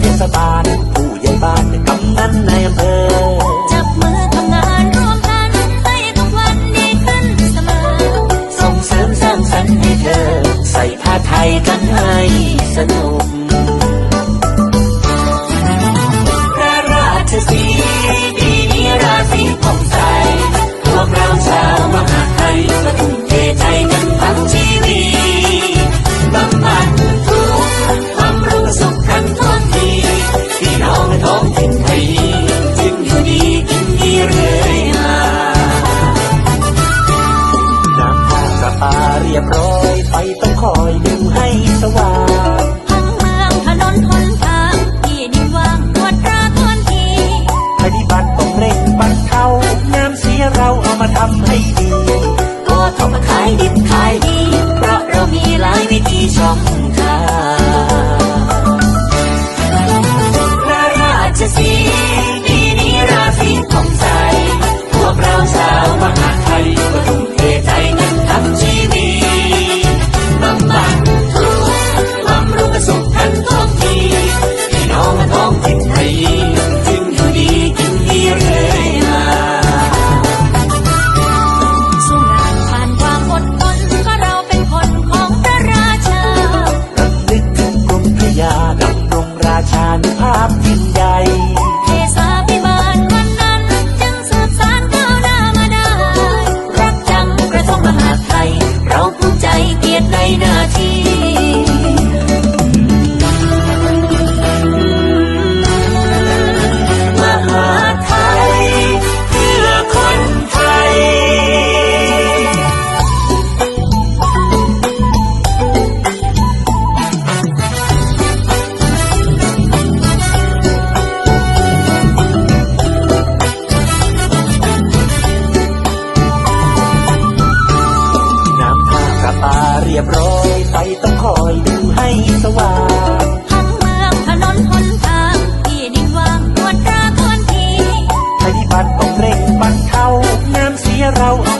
เทศบาล ผู้ใหญ่บ้านกำนันในอำเภอ จับมือทำงานร่วมกันให้ทุกวันดีขึ้นเสมอ ส่งเสริมสร้างสรรค์ให้เธอ ใส่ผ้าไทยกันายดิบขายดี เพราะเรามีหลายวิธีช่องทางราชสี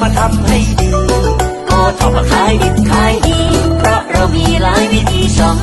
าทำให้ดีโอท็อปมาขายดิบขายดี เพราะเรามีหลายวิธีช่อง